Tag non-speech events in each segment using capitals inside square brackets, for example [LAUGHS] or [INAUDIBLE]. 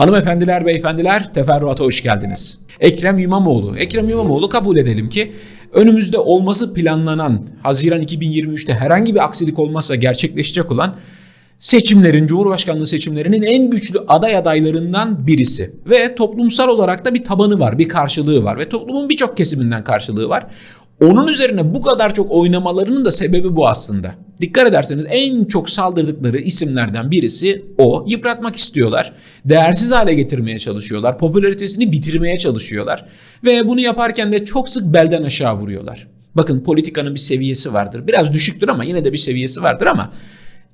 Hanımefendiler, beyefendiler, teferruata hoş geldiniz. Ekrem İmamoğlu. Ekrem İmamoğlu kabul edelim ki önümüzde olması planlanan Haziran 2023'te herhangi bir aksilik olmazsa gerçekleşecek olan seçimlerin, Cumhurbaşkanlığı seçimlerinin en güçlü aday adaylarından birisi. Ve toplumsal olarak da bir tabanı var, bir karşılığı var ve toplumun birçok kesiminden karşılığı var. Onun üzerine bu kadar çok oynamalarının da sebebi bu aslında. Dikkat ederseniz en çok saldırdıkları isimlerden birisi o. Yıpratmak istiyorlar. Değersiz hale getirmeye çalışıyorlar. Popülaritesini bitirmeye çalışıyorlar. Ve bunu yaparken de çok sık belden aşağı vuruyorlar. Bakın politikanın bir seviyesi vardır. Biraz düşüktür ama yine de bir seviyesi vardır ama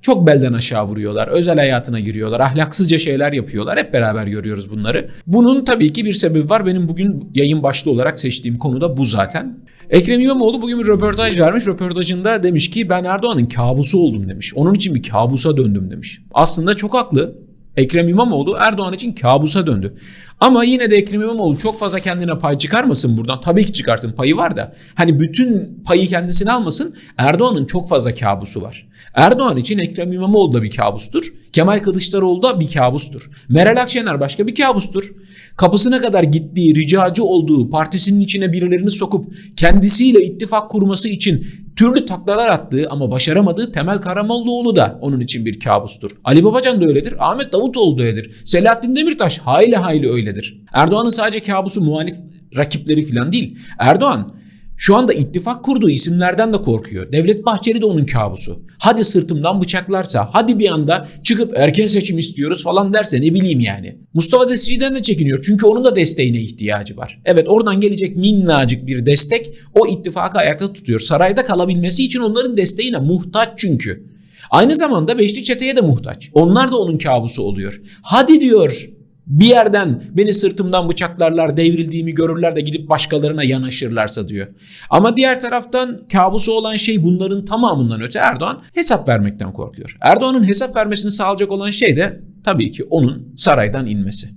çok belden aşağı vuruyorlar. Özel hayatına giriyorlar. Ahlaksızca şeyler yapıyorlar. Hep beraber görüyoruz bunları. Bunun tabii ki bir sebebi var. Benim bugün yayın başlığı olarak seçtiğim konu da bu zaten. Ekrem İmamoğlu bugün bir röportaj vermiş. Röportajında demiş ki ben Erdoğan'ın kabusu oldum demiş. Onun için bir kabusa döndüm demiş. Aslında çok haklı. Ekrem İmamoğlu Erdoğan için kabusa döndü. Ama yine de Ekrem İmamoğlu çok fazla kendine pay çıkarmasın buradan. Tabii ki çıkarsın payı var da. Hani bütün payı kendisine almasın. Erdoğan'ın çok fazla kabusu var. Erdoğan için Ekrem İmamoğlu da bir kabustur. Kemal Kılıçdaroğlu da bir kabustur. Meral Akşener başka bir kabustur. Kapısına kadar gittiği, ricacı olduğu, partisinin içine birilerini sokup kendisiyle ittifak kurması için türlü taklalar attığı ama başaramadığı Temel Karamollaoğlu da onun için bir kabustur. Ali Babacan da öyledir, Ahmet Davutoğlu da öyledir. Selahattin Demirtaş hayli hayli öyledir. Erdoğan'ın sadece kabusu muhalif rakipleri falan değil. Erdoğan şu anda ittifak kurduğu isimlerden de korkuyor. Devlet Bahçeli de onun kabusu. Hadi sırtımdan bıçaklarsa, hadi bir anda çıkıp erken seçim istiyoruz falan derse ne bileyim yani. Mustafa Destici'den de çekiniyor çünkü onun da desteğine ihtiyacı var. Evet oradan gelecek minnacık bir destek o ittifakı ayakta tutuyor. Sarayda kalabilmesi için onların desteğine muhtaç çünkü. Aynı zamanda Beşli Çete'ye de muhtaç. Onlar da onun kabusu oluyor. Hadi diyor bir yerden beni sırtımdan bıçaklarlar, devrildiğimi görürler de gidip başkalarına yanaşırlarsa diyor. Ama diğer taraftan kabusu olan şey bunların tamamından öte Erdoğan hesap vermekten korkuyor. Erdoğan'ın hesap vermesini sağlayacak olan şey de tabii ki onun saraydan inmesi.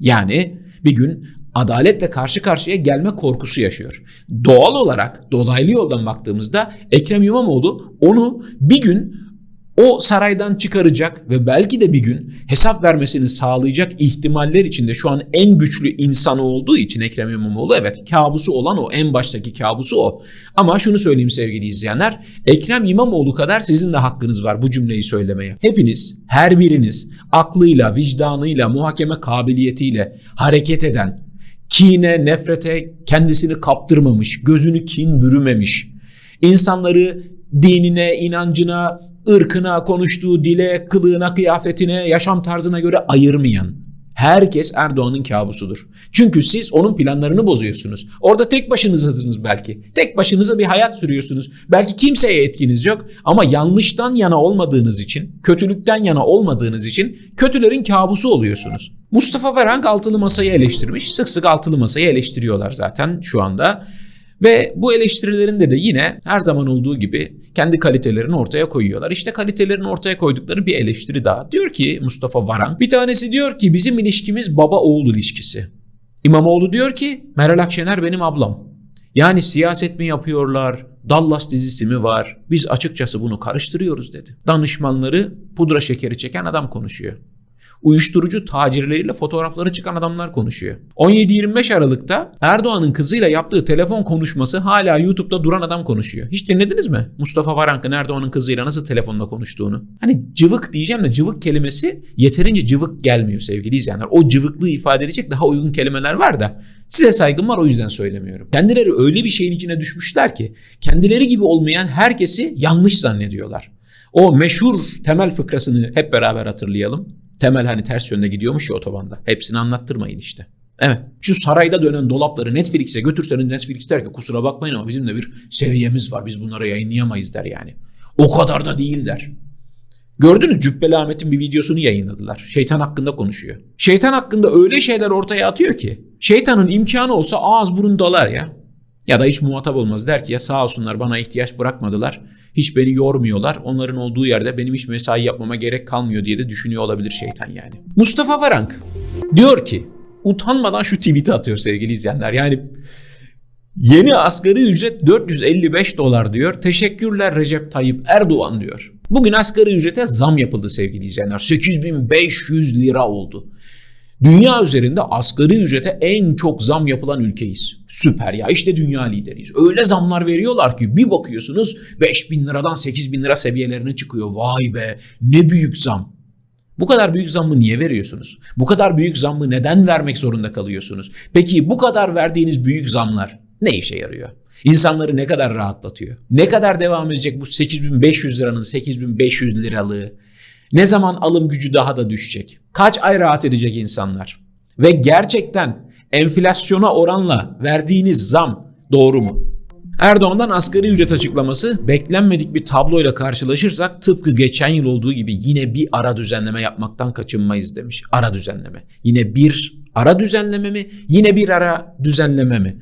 Yani bir gün adaletle karşı karşıya gelme korkusu yaşıyor. Doğal olarak dolaylı yoldan baktığımızda Ekrem İmamoğlu onu bir gün o saraydan çıkaracak ve belki de bir gün hesap vermesini sağlayacak ihtimaller içinde şu an en güçlü insanı olduğu için Ekrem İmamoğlu evet kabusu olan o en baştaki kabusu o. Ama şunu söyleyeyim sevgili izleyenler Ekrem İmamoğlu kadar sizin de hakkınız var bu cümleyi söylemeye. Hepiniz her biriniz aklıyla, vicdanıyla, muhakeme kabiliyetiyle hareket eden, kine, nefrete kendisini kaptırmamış, gözünü kin bürümemiş, insanları dinine, inancına, ırkına, konuştuğu dile, kılığına, kıyafetine, yaşam tarzına göre ayırmayan herkes Erdoğan'ın kabusudur. Çünkü siz onun planlarını bozuyorsunuz. Orada tek başınızasınız belki. Tek başınıza bir hayat sürüyorsunuz. Belki kimseye etkiniz yok ama yanlıştan yana olmadığınız için, kötülükten yana olmadığınız için kötülerin kabusu oluyorsunuz. Mustafa Varank altılı masayı eleştirmiş. Sık sık altılı masayı eleştiriyorlar zaten şu anda. Ve bu eleştirilerinde de yine her zaman olduğu gibi kendi kalitelerini ortaya koyuyorlar. İşte kalitelerini ortaya koydukları bir eleştiri daha. Diyor ki Mustafa Varan. Bir tanesi diyor ki bizim ilişkimiz baba oğul ilişkisi. İmamoğlu diyor ki Meral Akşener benim ablam. Yani siyaset mi yapıyorlar, Dallas dizisi mi var? Biz açıkçası bunu karıştırıyoruz dedi. Danışmanları pudra şekeri çeken adam konuşuyor uyuşturucu tacirleriyle fotoğrafları çıkan adamlar konuşuyor. 17-25 Aralık'ta Erdoğan'ın kızıyla yaptığı telefon konuşması hala YouTube'da duran adam konuşuyor. Hiç dinlediniz mi? Mustafa Varank'ın Erdoğan'ın kızıyla nasıl telefonla konuştuğunu. Hani cıvık diyeceğim de cıvık kelimesi yeterince cıvık gelmiyor sevgili izleyenler. O cıvıklığı ifade edecek daha uygun kelimeler var da size saygım var o yüzden söylemiyorum. Kendileri öyle bir şeyin içine düşmüşler ki kendileri gibi olmayan herkesi yanlış zannediyorlar. O meşhur temel fıkrasını hep beraber hatırlayalım. Temel hani ters yönde gidiyormuş ya otobanda. Hepsini anlattırmayın işte. Evet. Şu sarayda dönen dolapları Netflix'e götürseniz Netflix der ki kusura bakmayın ama bizim de bir seviyemiz var. Biz bunları yayınlayamayız der yani. O kadar da değil der. Gördünüz Cübbeli Ahmet'in bir videosunu yayınladılar. Şeytan hakkında konuşuyor. Şeytan hakkında öyle şeyler ortaya atıyor ki şeytanın imkanı olsa ağız burun dalar ya. Ya da hiç muhatap olmaz der ki ya sağ olsunlar bana ihtiyaç bırakmadılar. Hiç beni yormuyorlar. Onların olduğu yerde benim hiç mesai yapmama gerek kalmıyor diye de düşünüyor olabilir şeytan yani. Mustafa Varank diyor ki utanmadan şu tweet'i atıyor sevgili izleyenler. Yani yeni asgari ücret 455 dolar diyor. Teşekkürler Recep Tayyip Erdoğan diyor. Bugün asgari ücrete zam yapıldı sevgili izleyenler. 8500 lira oldu. Dünya üzerinde asgari ücrete en çok zam yapılan ülkeyiz. Süper ya işte dünya lideriyiz. Öyle zamlar veriyorlar ki bir bakıyorsunuz 5 bin liradan 8 bin lira seviyelerine çıkıyor. Vay be ne büyük zam. Bu kadar büyük zammı niye veriyorsunuz? Bu kadar büyük zammı neden vermek zorunda kalıyorsunuz? Peki bu kadar verdiğiniz büyük zamlar ne işe yarıyor? İnsanları ne kadar rahatlatıyor? Ne kadar devam edecek bu 8500 liranın 8500 liralığı? Ne zaman alım gücü daha da düşecek? Kaç ay rahat edecek insanlar? Ve gerçekten enflasyona oranla verdiğiniz zam doğru mu? Erdoğan'dan asgari ücret açıklaması beklenmedik bir tabloyla karşılaşırsak tıpkı geçen yıl olduğu gibi yine bir ara düzenleme yapmaktan kaçınmayız demiş. Ara düzenleme. Yine bir ara düzenleme mi? Yine bir ara düzenleme mi?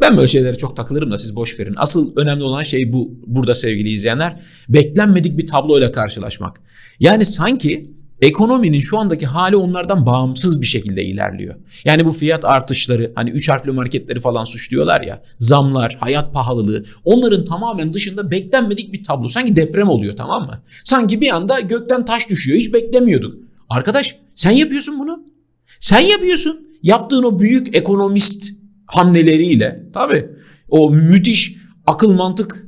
Ben böyle şeylere çok takılırım da siz boş verin. Asıl önemli olan şey bu burada sevgili izleyenler. Beklenmedik bir tabloyla karşılaşmak. Yani sanki ekonominin şu andaki hali onlardan bağımsız bir şekilde ilerliyor. Yani bu fiyat artışları hani üç harfli marketleri falan suçluyorlar ya zamlar, hayat pahalılığı onların tamamen dışında beklenmedik bir tablo. Sanki deprem oluyor tamam mı? Sanki bir anda gökten taş düşüyor hiç beklemiyorduk. Arkadaş sen yapıyorsun bunu. Sen yapıyorsun. Yaptığın o büyük ekonomist hamleleriyle tabii o müthiş akıl mantık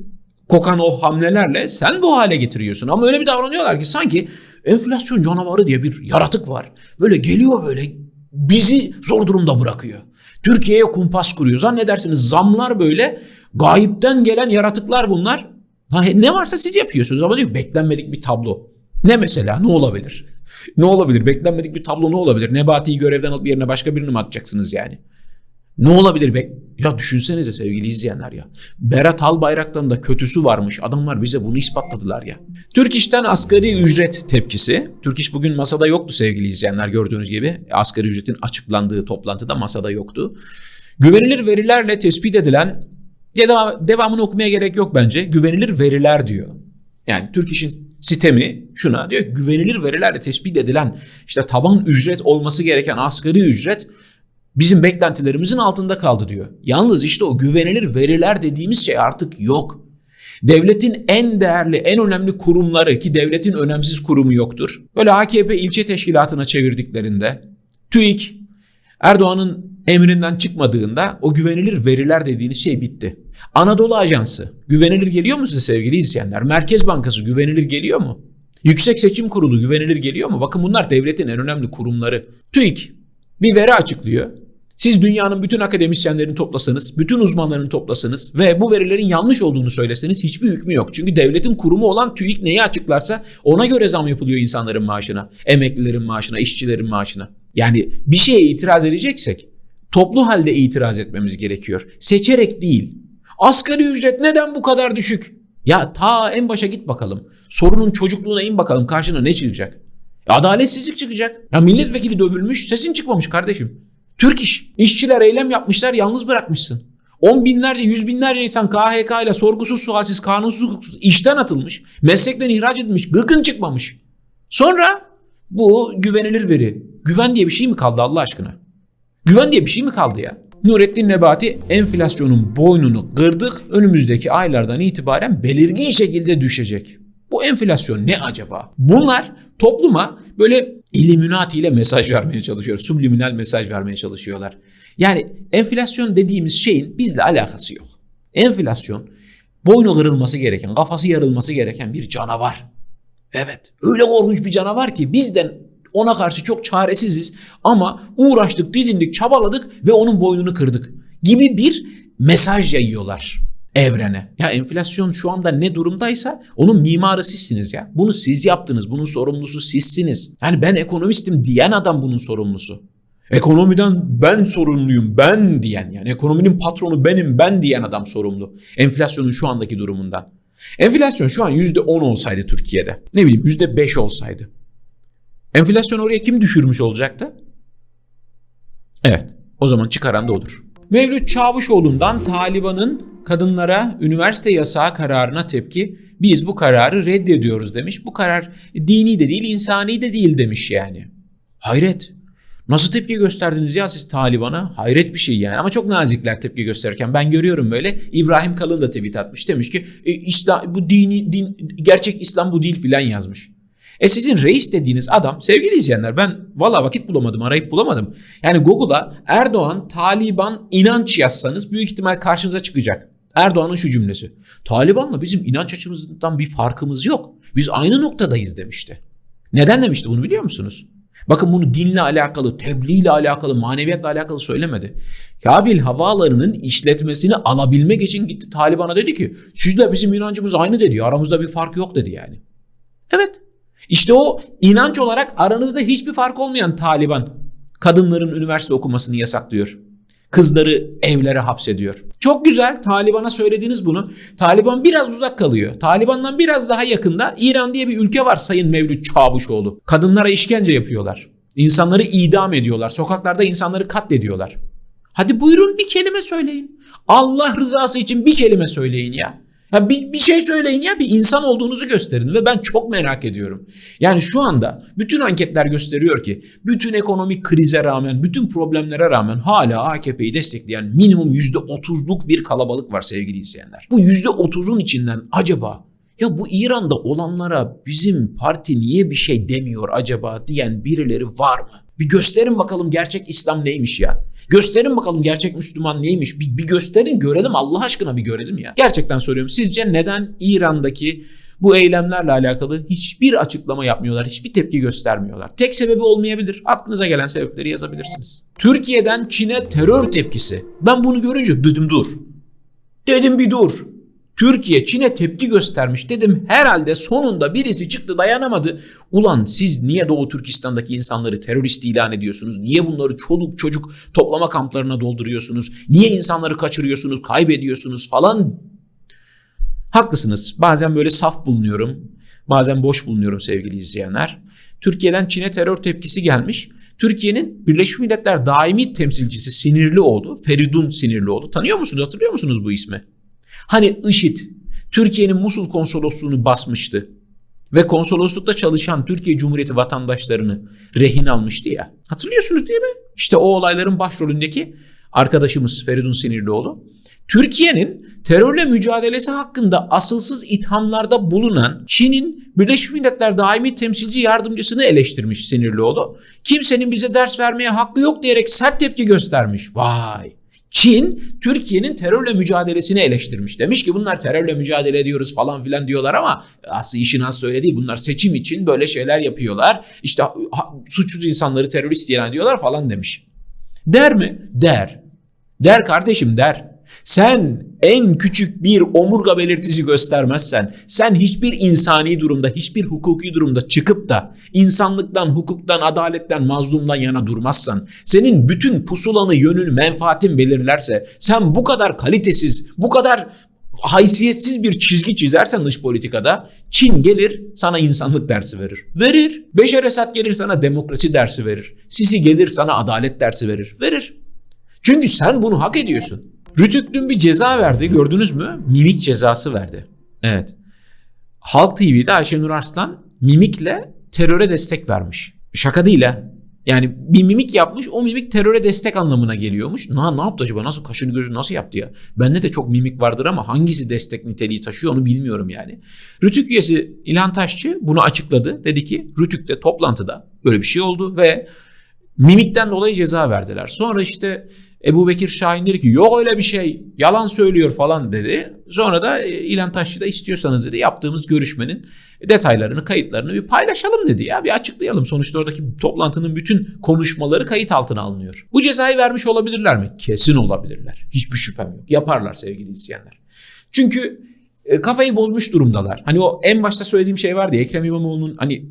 kokan o hamlelerle sen bu hale getiriyorsun. Ama öyle bir davranıyorlar ki sanki enflasyon canavarı diye bir yaratık var. Böyle geliyor böyle bizi zor durumda bırakıyor. Türkiye'ye kumpas kuruyor. Zannedersiniz zamlar böyle gayipten gelen yaratıklar bunlar. Ne varsa siz yapıyorsunuz ama diyor beklenmedik bir tablo. Ne mesela ne olabilir? [LAUGHS] ne olabilir? Beklenmedik bir tablo ne olabilir? Nebati'yi görevden alıp yerine başka birini mi atacaksınız yani? Ne olabilir be? Ya düşünsenize sevgili izleyenler ya. Berat Albayrak'tan da kötüsü varmış. Adamlar bize bunu ispatladılar ya. Türk İş'ten asgari ücret tepkisi. Türk İş bugün masada yoktu sevgili izleyenler gördüğünüz gibi. Asgari ücretin açıklandığı toplantıda masada yoktu. Güvenilir verilerle tespit edilen ya devam, devamını okumaya gerek yok bence. Güvenilir veriler diyor. Yani Türk İş'in sistemi şuna diyor güvenilir verilerle tespit edilen işte taban ücret olması gereken asgari ücret bizim beklentilerimizin altında kaldı diyor. Yalnız işte o güvenilir veriler dediğimiz şey artık yok. Devletin en değerli, en önemli kurumları ki devletin önemsiz kurumu yoktur. Böyle AKP ilçe teşkilatına çevirdiklerinde TÜİK Erdoğan'ın emrinden çıkmadığında o güvenilir veriler dediğiniz şey bitti. Anadolu Ajansı güvenilir geliyor mu size sevgili izleyenler? Merkez Bankası güvenilir geliyor mu? Yüksek Seçim Kurulu güvenilir geliyor mu? Bakın bunlar devletin en önemli kurumları. TÜİK bir veri açıklıyor. Siz dünyanın bütün akademisyenlerini toplasanız, bütün uzmanlarını toplasanız ve bu verilerin yanlış olduğunu söyleseniz hiçbir hükmü yok. Çünkü devletin kurumu olan TÜİK neyi açıklarsa ona göre zam yapılıyor insanların maaşına, emeklilerin maaşına, işçilerin maaşına. Yani bir şeye itiraz edeceksek toplu halde itiraz etmemiz gerekiyor. Seçerek değil. Asgari ücret neden bu kadar düşük? Ya ta en başa git bakalım. Sorunun çocukluğuna in bakalım karşına ne çıkacak? Adaletsizlik çıkacak. Ya milletvekili dövülmüş sesin çıkmamış kardeşim. Türk iş. İşçiler eylem yapmışlar yalnız bırakmışsın. On binlerce, yüz binlerce insan KHK ile sorgusuz sualsiz, kanunsuz hukuksuz işten atılmış. Meslekten ihraç edilmiş. Gıkın çıkmamış. Sonra bu güvenilir veri. Güven diye bir şey mi kaldı Allah aşkına? Güven diye bir şey mi kaldı ya? Nurettin Nebati enflasyonun boynunu kırdık. Önümüzdeki aylardan itibaren belirgin şekilde düşecek. Bu enflasyon ne acaba? Bunlar topluma böyle illuminati ile mesaj vermeye çalışıyor. Subliminal mesaj vermeye çalışıyorlar. Yani enflasyon dediğimiz şeyin bizle alakası yok. Enflasyon boynu kırılması gereken, kafası yarılması gereken bir canavar. Evet öyle korkunç bir canavar ki bizden ona karşı çok çaresiziz ama uğraştık, didindik, çabaladık ve onun boynunu kırdık gibi bir mesaj yayıyorlar evrene. Ya enflasyon şu anda ne durumdaysa onun mimarı sizsiniz ya. Bunu siz yaptınız. Bunun sorumlusu sizsiniz. Yani ben ekonomistim diyen adam bunun sorumlusu. Ekonomiden ben sorumluyum ben diyen yani ekonominin patronu benim ben diyen adam sorumlu. Enflasyonun şu andaki durumundan. Enflasyon şu an %10 olsaydı Türkiye'de ne bileyim %5 olsaydı. Enflasyon oraya kim düşürmüş olacaktı? Evet o zaman çıkaran da odur. Mevlüt Çavuşoğlu'ndan Taliban'ın kadınlara üniversite yasağı kararına tepki biz bu kararı reddediyoruz demiş. Bu karar dini de değil insani de değil demiş yani. Hayret. Nasıl tepki gösterdiniz ya siz Taliban'a? Hayret bir şey yani ama çok nazikler tepki gösterirken ben görüyorum böyle. İbrahim Kalın da tweet atmış demiş ki e, İslam bu dini din gerçek İslam bu değil filan yazmış. E sizin reis dediğiniz adam sevgili izleyenler ben valla vakit bulamadım arayıp bulamadım. Yani Google'a Erdoğan Taliban inanç yazsanız büyük ihtimal karşınıza çıkacak. Erdoğan'ın şu cümlesi. Taliban'la bizim inanç açımızdan bir farkımız yok. Biz aynı noktadayız demişti. Neden demişti bunu biliyor musunuz? Bakın bunu dinle alakalı, tebliğ ile alakalı, maneviyatla alakalı söylemedi. Kabil havaalanının işletmesini alabilmek için gitti Taliban'a dedi ki sizle bizim inancımız aynı dedi. Aramızda bir fark yok dedi yani. Evet. İşte o inanç olarak aranızda hiçbir fark olmayan Taliban kadınların üniversite okumasını yasaklıyor. Kızları evlere hapsediyor. Çok güzel Taliban'a söylediğiniz bunu. Taliban biraz uzak kalıyor. Taliban'dan biraz daha yakında İran diye bir ülke var Sayın Mevlüt Çavuşoğlu. Kadınlara işkence yapıyorlar. İnsanları idam ediyorlar. Sokaklarda insanları katlediyorlar. Hadi buyurun bir kelime söyleyin. Allah rızası için bir kelime söyleyin ya. Ya bir, bir şey söyleyin ya bir insan olduğunuzu gösterin ve ben çok merak ediyorum. Yani şu anda bütün anketler gösteriyor ki bütün ekonomik krize rağmen, bütün problemlere rağmen hala AKP'yi destekleyen minimum %30'luk bir kalabalık var sevgili izleyenler. Bu %30'un içinden acaba ya bu İran'da olanlara bizim parti niye bir şey demiyor acaba diyen birileri var mı? Bir gösterin bakalım gerçek İslam neymiş ya. Gösterin bakalım gerçek Müslüman neymiş. Bir, bir gösterin görelim Allah aşkına bir görelim ya. Gerçekten soruyorum. Sizce neden İran'daki bu eylemlerle alakalı hiçbir açıklama yapmıyorlar, hiçbir tepki göstermiyorlar. Tek sebebi olmayabilir. Aklınıza gelen sebepleri yazabilirsiniz. Türkiye'den Çin'e terör tepkisi. Ben bunu görünce dedim dur. Dedim bir dur. Türkiye Çin'e tepki göstermiş dedim herhalde sonunda birisi çıktı dayanamadı. Ulan siz niye Doğu Türkistan'daki insanları terörist ilan ediyorsunuz? Niye bunları çoluk çocuk toplama kamplarına dolduruyorsunuz? Niye insanları kaçırıyorsunuz, kaybediyorsunuz falan? Haklısınız. Bazen böyle saf bulunuyorum. Bazen boş bulunuyorum sevgili izleyenler. Türkiye'den Çin'e terör tepkisi gelmiş. Türkiye'nin Birleşmiş Milletler daimi temsilcisi Sinirlioğlu, Feridun Sinirlioğlu. Tanıyor musunuz, hatırlıyor musunuz bu ismi? Hani IŞİD Türkiye'nin Musul konsolosluğunu basmıştı ve konsoloslukta çalışan Türkiye Cumhuriyeti vatandaşlarını rehin almıştı ya. Hatırlıyorsunuz değil mi? İşte o olayların başrolündeki arkadaşımız Feridun Sinirlioğlu. Türkiye'nin terörle mücadelesi hakkında asılsız ithamlarda bulunan Çin'in Birleşmiş Milletler daimi temsilci yardımcısını eleştirmiş Sinirlioğlu. Kimsenin bize ders vermeye hakkı yok diyerek sert tepki göstermiş. Vay! Çin Türkiye'nin terörle mücadelesini eleştirmiş. Demiş ki bunlar terörle mücadele ediyoruz falan filan diyorlar ama aslında işin aslı öyle değil. Bunlar seçim için böyle şeyler yapıyorlar. İşte suçsuz insanları terörist ilan ediyorlar falan demiş. Der mi? Der. Der kardeşim der. Sen en küçük bir omurga belirtisi göstermezsen, sen hiçbir insani durumda, hiçbir hukuki durumda çıkıp da insanlıktan, hukuktan, adaletten, mazlumdan yana durmazsan, senin bütün pusulanı, yönünü, menfaatin belirlerse, sen bu kadar kalitesiz, bu kadar haysiyetsiz bir çizgi çizersen dış politikada Çin gelir sana insanlık dersi verir. Verir. Beşer Esad gelir sana demokrasi dersi verir. Sisi gelir sana adalet dersi verir. Verir. Çünkü sen bunu hak ediyorsun. Rütük dün bir ceza verdi gördünüz mü? Mimik cezası verdi. Evet. Halk TV'de Ayşenur Arslan mimikle teröre destek vermiş. Şaka değil ha. Yani bir mimik yapmış o mimik teröre destek anlamına geliyormuş. Ne, ne yaptı acaba nasıl kaşını gözünü nasıl yaptı ya? Bende de çok mimik vardır ama hangisi destek niteliği taşıyor onu bilmiyorum yani. Rütük üyesi İlhan Taşçı bunu açıkladı. Dedi ki Rütük'te toplantıda böyle bir şey oldu ve mimikten dolayı ceza verdiler. Sonra işte Ebu Bekir Şahin dedi ki yok öyle bir şey yalan söylüyor falan dedi. Sonra da e, İlhan Taşçı da istiyorsanız dedi yaptığımız görüşmenin detaylarını kayıtlarını bir paylaşalım dedi ya bir açıklayalım. Sonuçta oradaki toplantının bütün konuşmaları kayıt altına alınıyor. Bu cezayı vermiş olabilirler mi? Kesin olabilirler. Hiçbir şüphem yok. Yaparlar sevgili izleyenler. Çünkü e, kafayı bozmuş durumdalar. Hani o en başta söylediğim şey vardı ya Ekrem İmamoğlu'nun hani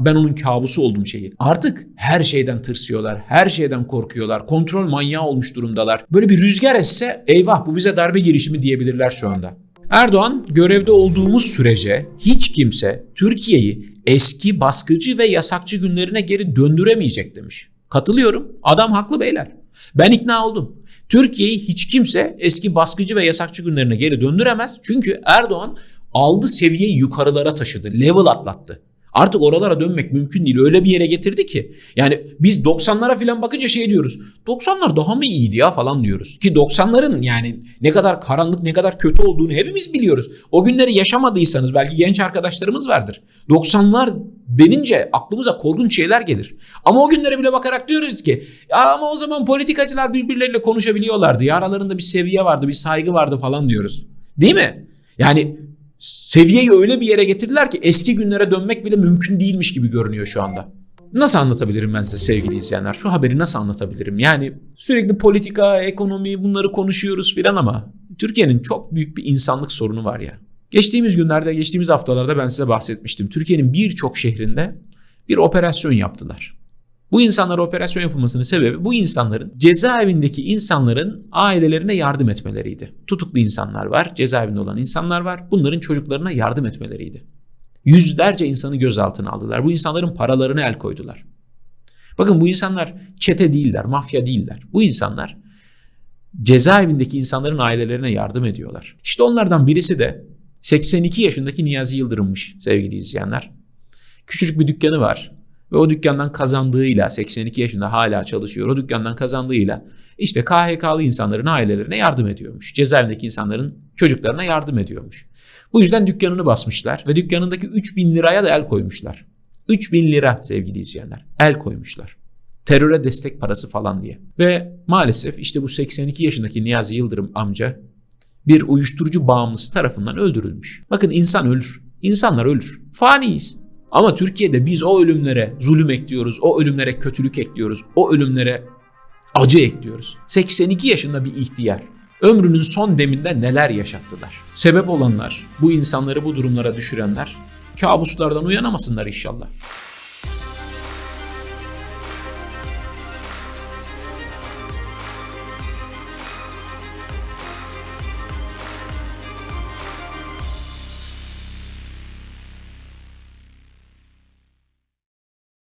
ben onun kabusu oldum şeyi. Artık her şeyden tırsıyorlar. Her şeyden korkuyorlar. Kontrol manyağı olmuş durumdalar. Böyle bir rüzgar esse eyvah bu bize darbe girişimi diyebilirler şu anda. Erdoğan görevde olduğumuz sürece hiç kimse Türkiye'yi eski baskıcı ve yasakçı günlerine geri döndüremeyecek demiş. Katılıyorum. Adam haklı beyler. Ben ikna oldum. Türkiye'yi hiç kimse eski baskıcı ve yasakçı günlerine geri döndüremez. Çünkü Erdoğan aldı seviyeyi yukarılara taşıdı. Level atlattı. Artık oralara dönmek mümkün değil. Öyle bir yere getirdi ki. Yani biz 90'lara falan bakınca şey diyoruz. 90'lar daha mı iyiydi ya falan diyoruz. Ki 90'ların yani ne kadar karanlık ne kadar kötü olduğunu hepimiz biliyoruz. O günleri yaşamadıysanız belki genç arkadaşlarımız vardır. 90'lar denince aklımıza korkunç şeyler gelir. Ama o günlere bile bakarak diyoruz ki ya ama o zaman politikacılar birbirleriyle konuşabiliyorlardı. Ya aralarında bir seviye vardı, bir saygı vardı falan diyoruz. Değil mi? Yani seviyeyi öyle bir yere getirdiler ki eski günlere dönmek bile mümkün değilmiş gibi görünüyor şu anda. Nasıl anlatabilirim ben size sevgili izleyenler? Şu haberi nasıl anlatabilirim? Yani sürekli politika, ekonomi bunları konuşuyoruz filan ama Türkiye'nin çok büyük bir insanlık sorunu var ya. Geçtiğimiz günlerde, geçtiğimiz haftalarda ben size bahsetmiştim. Türkiye'nin birçok şehrinde bir operasyon yaptılar. Bu insanlara operasyon yapılmasının sebebi bu insanların cezaevindeki insanların ailelerine yardım etmeleriydi. Tutuklu insanlar var, cezaevinde olan insanlar var. Bunların çocuklarına yardım etmeleriydi. Yüzlerce insanı gözaltına aldılar. Bu insanların paralarına el koydular. Bakın bu insanlar çete değiller, mafya değiller. Bu insanlar cezaevindeki insanların ailelerine yardım ediyorlar. İşte onlardan birisi de 82 yaşındaki Niyazi Yıldırım'mış sevgili izleyenler. Küçücük bir dükkanı var ve o dükkandan kazandığıyla 82 yaşında hala çalışıyor. O dükkandan kazandığıyla işte KHK'lı insanların ailelerine yardım ediyormuş. Cezaevindeki insanların çocuklarına yardım ediyormuş. Bu yüzden dükkanını basmışlar ve dükkanındaki 3000 liraya da el koymuşlar. 3000 lira sevgili izleyenler el koymuşlar. Teröre destek parası falan diye. Ve maalesef işte bu 82 yaşındaki Niyazi Yıldırım amca bir uyuşturucu bağımlısı tarafından öldürülmüş. Bakın insan ölür. İnsanlar ölür. Faniyiz. Ama Türkiye'de biz o ölümlere zulüm ekliyoruz, o ölümlere kötülük ekliyoruz, o ölümlere acı ekliyoruz. 82 yaşında bir ihtiyar. Ömrünün son deminde neler yaşattılar. Sebep olanlar, bu insanları bu durumlara düşürenler kabuslardan uyanamasınlar inşallah.